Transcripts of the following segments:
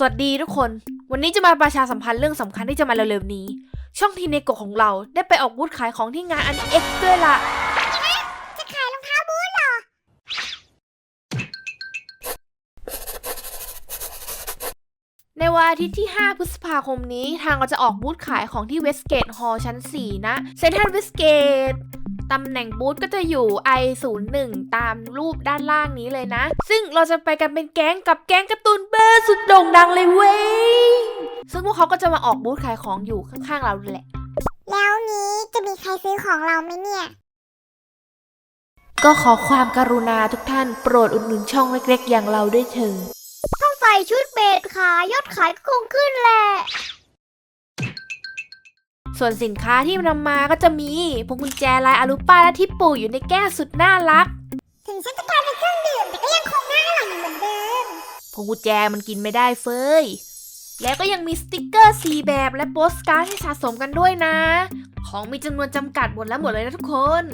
สวัสดีทุกคน วันนี้จะมาประชาสัมพันธ์เรื่องสำคัญที่จะมาเร็วๆนี้ ช่องทีเนโกะของเราได้ไปออกบูธขายของที่งานอันเอ็กซ์ด้วยล่ะจะขายรองเท้าบูทเหรอ ในวันอาทิตย์ที่ 5 พฤษภาคมนี้ทางเราจะออกบูธขายของที่เวสเกตฮอลล์ชั้น 4 นะเซนทรัลเวสเกต ตำแหน่งบูธก็จะอยู่ I01 ตามรูปด้านล่างนี้เลยนะ ซึ่งเราจะไปกันเป็นแก๊งกับแก๊งการ์ตูนเบอร์สุดโด่งดังเลยเว้ย ซึ่งพวกเขาก็จะมาออกบูธขายของอยู่ข้างๆเราแหละ แล้วนี้จะมีใครซื้อของเราไหมเนี่ย ก็ขอความกรุณาทุกท่านโปรดอุดหนุนช่องเล็กๆ อย่างเราด้วยเถิดต้องใส่ชุดเบสขายยอดขายก็คงขึ้นแหละ ส่วนสินค้าที่นำมาก็จะมีพวงกุญแจลายอารุป้าและทิปปูอยู่ในแก้วสุดน่ารัก ถึงฉันจะกลายเป็นเครื่องดื่มแต่ก็ยังคงน่าอร่อยอยู่เหมือนเดิมพวงกุญแจมันกินไม่ได้เฟยแล้วก็ยังมีสติกเกอร์สีแบบและโปสการ์ดให้สะสมกันด้วยนะ ของมีจำนวนจำกัดหมดแล้วหมดเลยนะทุกคน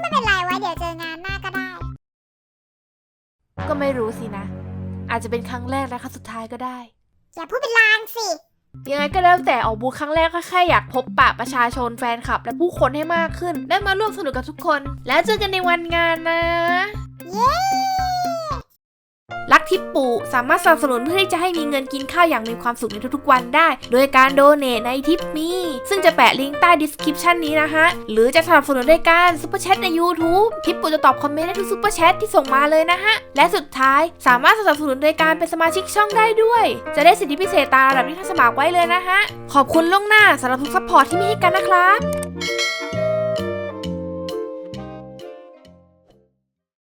ไม่เป็นไรไว้เดี๋ยวเจองานหน้าก็ได้ ก็ไม่รู้สินะ อาจจะเป็นครั้งแรกและครั้งสุดท้ายก็ได้ อย่าพูดเป็นลางสิ ยังไงก็แล้วแต่ออกบูธครั้งแรกก็แค่อยากพบปะประชาชนแฟนคลับ และผู้คนให้มากขึ้น ได้มาร่วมสนุกกับทุกคน แล้วเจอกันในวันงานนะ เย้ ทิปปูสามารถสนับสนุนเพื่อที่จะให้มีเงินกินข้าวอย่างมีความสุขในทุกๆวันได้ โดยการโดเนทในทิปมีซึ่งจะแปะลิงก์ใต้ description นี้นะฮะ หรือจะสนับสนุนด้วยการซุปเปอร์แชทใน YouTube ทิปปูจะตอบคอมเมนต์ได้ทุกซุปเปอร์แชทที่ส่งมาเลยนะฮะ และสุดท้ายสามารถสนับสนุนโดยการเป็นสมาชิกช่องได้ด้วย จะได้สิทธิพิเศษตามระดับที่ท่านสมัครไว้เลยนะฮะขอบคุณล่วงหน้าสำหรับทุกซัพพอร์ตที่มีให้กันนะครับ